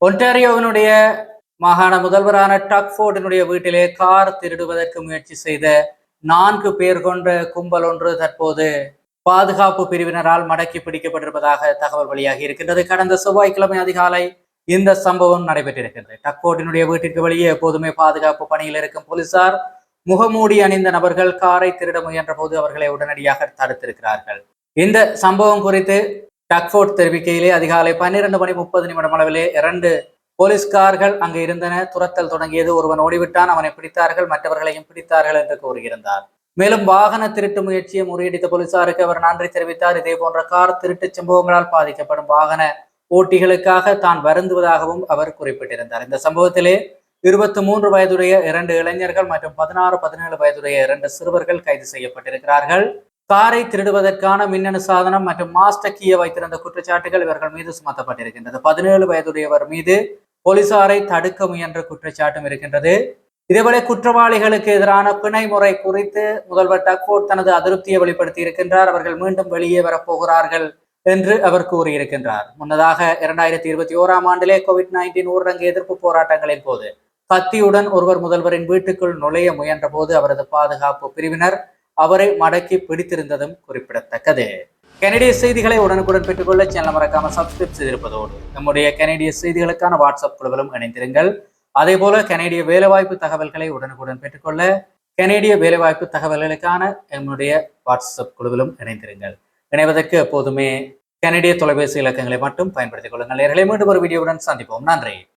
ஒன்டாரியோவினுடைய மாகாண முதல்வரான டக்ஃபோர்டினுடைய வீட்டிலே கார் திருடுவதற்கு முயற்சி செய்த நான்கு பேர் கொண்ட கும்பல் ஒன்று தற்போது பாதுகாப்பு பிரிவினரால் மடக்கி பிடிக்கப்பட்டிருப்பதாக தகவல் வெளியாகி இருக்கின்றது. கடந்த செவ்வாய்க்கிழமை அதிகாலை இந்த சம்பவம் நடைபெற்றிருக்கின்றது டக்ஃபோர்டினுடைய வீட்டிற்கு வெளியே எப்போதுமே பாதுகாப்பு பணியில் இருக்கும் போலீசார் முகமூடி அணிந்த நபர்கள் காரை திருட முயன்ற போது அவர்களை உடனடியாக தடுத்திருக்கிறார்கள். இந்த சம்பவம் குறித்து டக்ஃபோர்ட் தெரிவிக்கையிலே அதிகாலை பன்னிரண்டு மணி முப்பது நிமிடம் அளவிலே இரண்டு போலீஸ்கார்கள் அங்கு இருந்தன. துரத்தல் தொடங்கியது. ஒருவன் ஓடிவிட்டான். அவனை பிடித்தார்கள். மற்றவர்களையும் பிடித்தார்கள் என்று கூறுகிறார் மேலும் வாகன திருட்டு முயற்சியை முறியடித்த போலீசாருக்கு அவர் நன்றி தெரிவித்தார். இதே போன்ற கார் திருட்டு சம்பவங்களால் பாதிக்கப்படும் வாகன ஓட்டிகளுக்காக தான் வருந்துவதாகவும் அவர் குறிப்பிட்டிருந்தார். இந்த சம்பவத்திலே இருபத்தி மூன்று வயதுடைய இரண்டு இளைஞர்கள் மற்றும் பதினாறு பதினேழு வயதுடைய இரண்டு சிறுவர்கள் கைது செய்யப்பட்டிருக்கிறார்கள். காரை திருடுவதற்கான மின்னணு சாதனம் மற்றும் மாஸ்டர் கீயை வைத்திருந்த குற்றச்சாட்டுகள் இவர்கள் மீது சுமத்தப்பட்டிருக்கின்றது. பதினேழு வயதுடையவர் மீது போலீசாரை தடுக்க முயன்ற குற்றச்சாட்டும் இருக்கின்றது. இதேபோல குற்றவாளிகளுக்கு எதிரான பிணை முறை குறித்து முதல்வர் டக்கோட் தனது அதிருப்தியை வெளிப்படுத்தி இருக்கின்றார். அவர்கள் மீண்டும் வெளியே வரப்போகிறார்கள் என்று அவர் கூறியிருக்கின்றார். முன்னதாக இரண்டாயிரத்தி இருபத்தி ஓராம் ஆண்டிலே கோவிட் நைன்டீன் ஊரடங்கு எதிர்ப்பு போராட்டங்களின் போது கத்தியுடன் ஒருவர் முதல்வரின் வீட்டுக்குள் நுழைய முயன்ற போது அவரது பாதுகாப்பு பிரிவினர் அவரை மடக்கி பிடித்திருந்ததும் குறிப்பிடத்தக்கது. கனடிய செய்திகளை உடனுக்குடன் பெற்றுக்கொள்ள சேனல் மறக்காம சப்ஸ்கிரைப் செய்திருப்பதோடு நம்முடைய கனடிய செய்திகளுக்கான வாட்ஸ்அப் குழுவிலும் இணைந்திருங்கள். அதே போல கனேடிய வேலைவாய்ப்பு தகவல்களை உடனுக்குடன் பெற்றுக்கொள்ள கனேடிய வேலைவாய்ப்பு தகவல்களுக்கான நம்முடைய வாட்ஸ்அப் குழுவிலும் இணைந்திருங்கள். இணைவதற்கு எப்போதுமே கனடிய தொலைபேசி இலக்கங்களை மட்டும் பயன்படுத்திக் கொள்ளுங்கள். நேர்களை மீண்டும் ஒரு வீடியோவுடன் சந்திப்போம். நன்றி.